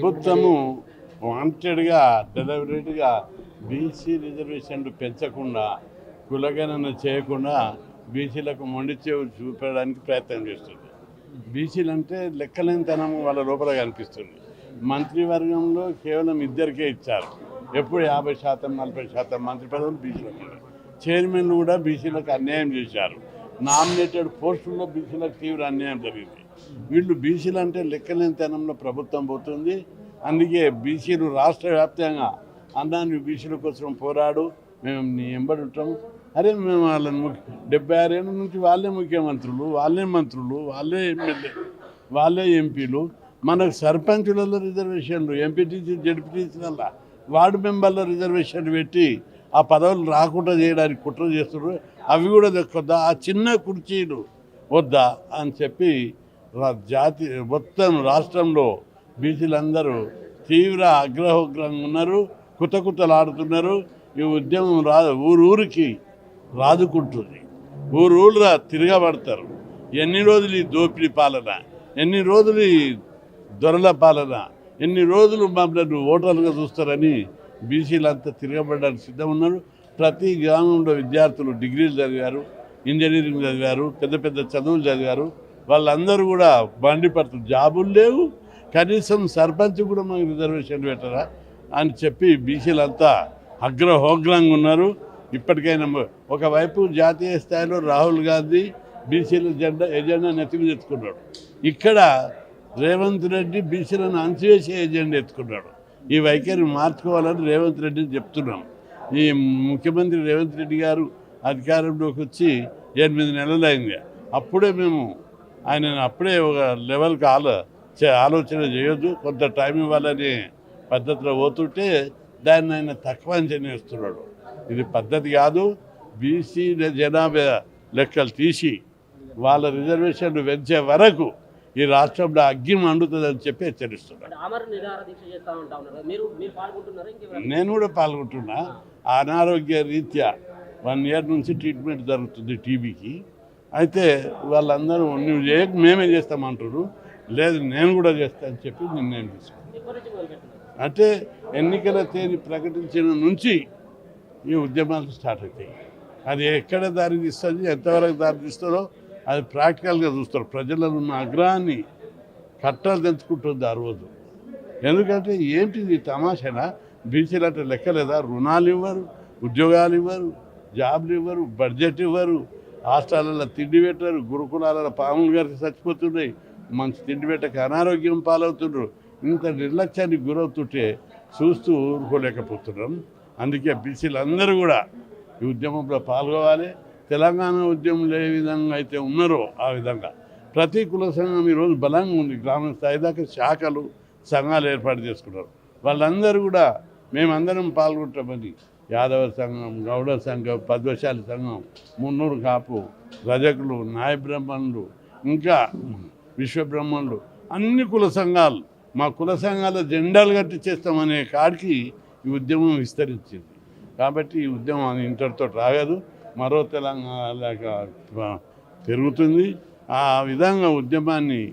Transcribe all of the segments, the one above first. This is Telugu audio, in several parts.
ప్రభుత్వము వాంటెడ్గా డెలివరీగా బీసీ రిజర్వేషన్లు పెంచకుండా కులగణన చేయకుండా బీసీలకు మొండి చెవి చూపడానికి ప్రయత్నం చేస్తుంది. బీసీలు అంటే లెక్కలేనితనం వాళ్ళ లోపల కనిపిస్తుంది. మంత్రివర్గంలో కేవలం ఇద్దరికే ఇచ్చారు. ఎప్పుడు యాభై శాతం నలభై శాతం మంత్రి పదవులు బీసీలకు చైర్మన్లు కూడా బీసీలకు అన్యాయం చేశారు. నామినేటెడ్ పోస్టుల్లో బీసీలకు తీవ్ర అన్యాయం జరిగింది. వీళ్ళు బీసీలు అంటే లెక్కలేనితనంలో ప్రభుత్వం పోతుంది. అందుకే బీసీలు రాష్ట్ర వ్యాప్తంగా అన్నాన్ని బీసీల కోసం పోరాడు. మేము నీ ఎంబడి ఉంటాం. అరే మేము వాళ్ళని ముఖ్య డెబ్బై ఆరేళ్ళ నుంచి వాళ్ళే ముఖ్యమంత్రులు వాళ్ళే మంత్రులు వాళ్ళే ఎమ్మెల్యే వాళ్ళే ఎంపీలు. మనకు సర్పంచులలో రిజర్వేషన్లు ఎంపీటీసీ జడ్పీటీసీల వార్డు మెంబర్ల రిజర్వేషన్లు పెట్టి ఆ పదవులు రాకుండా చేయడానికి కుట్ర చేస్తున్నారు. అవి కూడా దక్కొద్దా? ఆ చిన్న కుర్చీలు వద్దా? అని చెప్పి జాతి మొత్తం రాష్ట్రంలో బీసీలందరూ తీవ్ర అగ్రహోగ్రంగా ఉన్నారు కుతకుతలాడుతున్నారు. ఈ ఉద్యమం రా ఊరూరికి రాదుకుంటుంది. ఊరూరుగా తిరగబడతారు. ఎన్ని రోజులు ఈ దోపిడీ పాలన? ఎన్ని రోజులు ఈ దొరల పాలన? ఎన్ని రోజులు మమ్మల్ని ఓటర్లుగా చూస్తారని బీసీలంతా తిరగబడడానికి సిద్ధం ఉన్నారు. ప్రతి గ్రామంలో విద్యార్థులు డిగ్రీలు చదివారు ఇంజనీరింగ్ చదివారు పెద్ద పెద్ద చదువులు చదివారు. వాళ్ళందరూ కూడా బండి జాబులు లేవు. కనీసం సర్పంచ్ కూడా మాకు రిజర్వేషన్ పెట్టరా అని చెప్పి బీసీలంతా అగ్రహోగ్రంగా ఉన్నారు. ఇప్పటికైనా ఒకవైపు జాతీయ స్థాయిలో రాహుల్ గాంధీ బీసీల జెండా ఎజెండా నెత్తిమి ఎత్తుకున్నాడు ఇక్కడ రేవంత్ రెడ్డి బీసీలను అంచివేసే ఎజెండా ఎత్తుకున్నాడు. ఈ వైఖరిని మార్చుకోవాలని రేవంత్ రెడ్డిని చెప్తున్నాం. ఈ ముఖ్యమంత్రి రేవంత్ రెడ్డి గారు అధికారంలోకి వచ్చి ఎనిమిది నెలలు అయింది అప్పుడే మేము ఆయన అప్పుడే ఒక లెవెల్కి ఆలో చే- ఆలోచన చేయొద్దు. కొంత టైం ఇవ్వాలని పద్ధతిలో పోతుంటే దాన్ని ఆయన తక్కువ అంచనా ఇది పద్ధతి కాదు. బీసీ జనాభా లెక్కలు తీసి వాళ్ళ రిజర్వేషన్లు పెంచే వరకు ఈ రాష్ట్రంలో అగ్గి మండుతుందని చెప్పి హెచ్చరిస్తున్నాడు. నేను కూడా పాల్గొంటున్నా. అనారోగ్య రీత్యా వన్ ఇయర్ నుంచి ట్రీట్మెంట్ జరుగుతుంది టీబీకి అయితే వాళ్ళందరూ నువ్వు చేయక మేమే చేస్తామంటారు లేదు నేను కూడా చేస్తా అని చెప్పి నిర్ణయం తీసుకున్నాను అంటే ఎన్నికల తేదీ ప్రకటించిన నుంచి ఈ ఉద్యమాలు స్టార్ట్ అవుతాయి అది ఎక్కడ దారి తీస్తుంది ఎంతవరకు దారి తీస్తారో అది ప్రాక్టికల్గా చూస్తారు. ప్రజలలో ఉన్న ఆగ్రహాన్ని కట్టలు తెంచుకుంటుంది ఆ రోజు. ఎందుకంటే ఏంటిది తమాషానా? బీసీలు అంటే లెక్కలేదా? రుణాలు ఇవ్వరు ఉద్యోగాలు ఇవ్వరు జాబ్లు ఇవ్వరు బడ్జెట్ ఇవ్వరు. హాస్టళ్ళలో తిండి పెట్టరు గురుకులాలలో పాములు గారికి చచ్చిపోతున్నాయి మంచి తిండి పెట్టక అనారోగ్యం పాలవుతున్నారు ఇంత నిర్లక్ష్యానికి గురవుతుంటే చూస్తూ ఊరుకోలేకపోతున్నాం. అందుకే బీసీలు అందరూ కూడా ఈ ఉద్యమంలో పాల్గొవాలి. తెలంగాణ ఉద్యమంలో ఏ విధంగా అయితే ఉన్నారో ఆ విధంగా. ప్రతి కుల సంఘం ఈరోజు బలంగా ఉంది. గ్రామ స్థాయి దాకా శాఖలు సంఘాలు ఏర్పాటు చేసుకున్నారు. వాళ్ళందరూ కూడా మేమందరం పాల్గొంటామని యాదవ సంఘం గౌడ సంఘం పద్మశాలి సంఘం మున్నూరు కాపు రజకులు నాయ బ్రహ్మణులు ఇంకా విశ్వబ్రహ్మణులు అన్ని కుల సంఘాలు. మా కుల సంఘాల జెండాలు కట్టి చేస్తామనే కాడికి ఈ ఉద్యమం విస్తరించింది. కాబట్టి ఈ ఉద్యమం ఇంతటితో రాగదు. మరో తెలంగాణ పెరుగుతుంది. ఆ విధంగా ఉద్యమాన్ని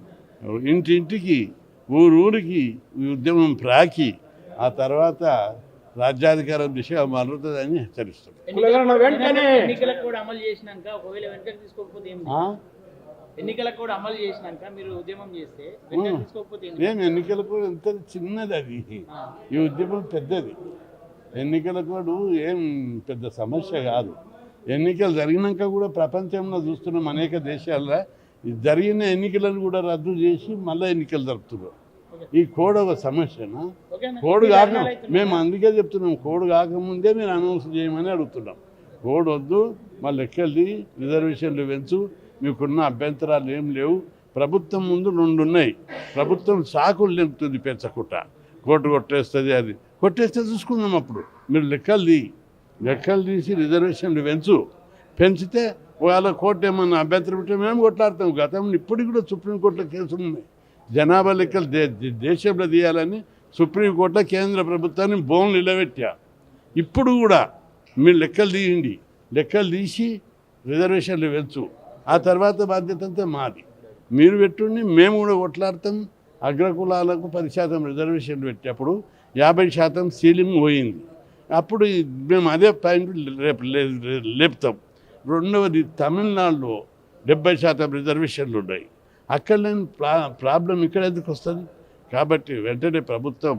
ఇంటింటికి ఊరూరికి ఈ ఉద్యమం ప్రాకి. ఆ తర్వాత రాజ్యాధికారం దిశగా మారుతుందని వెంటనే. ఎన్నికలకు కూడా అమలు చేసినాక ఒకవేళ వెనకకి తీసుకోకపోతే ఏం ఆ? ఎన్నికలకు కూడా అమలు చేసినాక మీరు ఉద్యమం చేస్తే వెనకకి తీసుకోకపోతే ఏం ఏం ఎన్నికలకు ఎంత చిన్నది అది. ఈ ఉద్యమం పెద్దది. ఎన్నికల కూడా ఏం పెద్ద సమస్య కాదు. ఎన్నికలు జరిగినాక కూడా ప్రపంచంలో చూస్తున్నాం అనేక దేశాల్లో. జరిగిన ఎన్నికలను కూడా రద్దు చేసి మళ్ళీ ఎన్నికలు జరుపుతున్నారు. ఈ కోడ్ ఒక సమస్యనా? కోడ్ కాక? మేము అందుకే చెప్తున్నాం కోడ్ కాకముందే మీరు అనౌన్స్ చేయమని అడుగుతున్నాం. కోడ్ వద్దు మా లెక్కల్ది రిజర్వేషన్లు పెంచు మీకున్న అభ్యంతరాలు ఏం లేవు. ప్రభుత్వం ముందు రెండు ఉన్నాయి ప్రభుత్వం సాకులు నింపుతుంది పెంచకుండా. కోర్టు కొట్టేస్తుంది అది. కొట్టేస్తే చూసుకుందాం అప్పుడు. మీరు లెక్కలు తీ. లెక్కలు తీసి రిజర్వేషన్లు పెంచు. పెంచితే ఒకవేళ కోర్టు ఏమన్నా అభ్యంతరం ఉంటే మేము కొట్లాడతాం. గతంలో ఇప్పటికి కూడా సుప్రీంకోర్టులో కేసులు ఉన్నాయి. జనాభా లెక్కలు దేశంలో తీయాలని సుప్రీంకోర్టులో కేంద్ర ప్రభుత్వాన్ని బోన్లు నిలబెట్టా. ఇప్పుడు కూడా మీరు లెక్కలు తీయండి. లెక్కలు తీసి రిజర్వేషన్లు పెంచు. ఆ తర్వాత బాధ్యత అంతా మాది. మీరు పెట్టుండి మేము కూడా కొట్లాడతాం. అగ్రకులాలకు పది శాతం రిజర్వేషన్లు పెట్టేప్పుడు యాభై శాతం సీలింగ్ పోయింది. అప్పుడు మేము అదే పాయింట్ రేపు లేపుతాం. రెండవది తమిళనాడులో డెబ్బై శాతం రిజర్వేషన్లు ఉన్నాయి. అక్కడ లేని ప్రా ప్రాబ్లం ఇక్కడ ఎందుకు వస్తుంది? కాబట్టి వెంటనే ప్రభుత్వం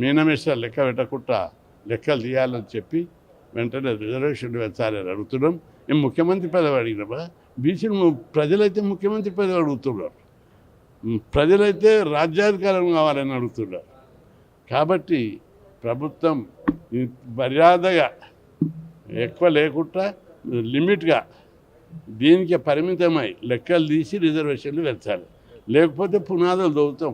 మీనమేష లెక్క పెట్టకుండా లెక్కలు తీయాలని చెప్పి వెంటనే రిజర్వేషన్ పెంచాలని అడుగుతున్నాం. మేము ముఖ్యమంత్రి పదవి అడిగినామా బీసీలు ప్రజలైతే ముఖ్యమంత్రి పదవి అడుగుతున్నారు. ప్రజలైతే రాజ్యాధికారం కావాలని అడుగుతున్నారు. కాబట్టి ప్రభుత్వం మర్యాదగా ఎక్కువ లేకుండా లిమిట్గా దీనికి పరిమితమై లెక్కలు తీసి రిజర్వేషన్లు పెంచాలి లేకపోతే పునాదులు దొవుతాం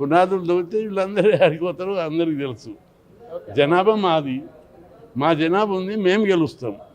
పునాదులు దొరికితే వీళ్ళందరూ ఆడిపోతారు అందరికీ తెలుసు. జనాభా మాది. మా జనాభా ఉంది మేము గెలుస్తాం.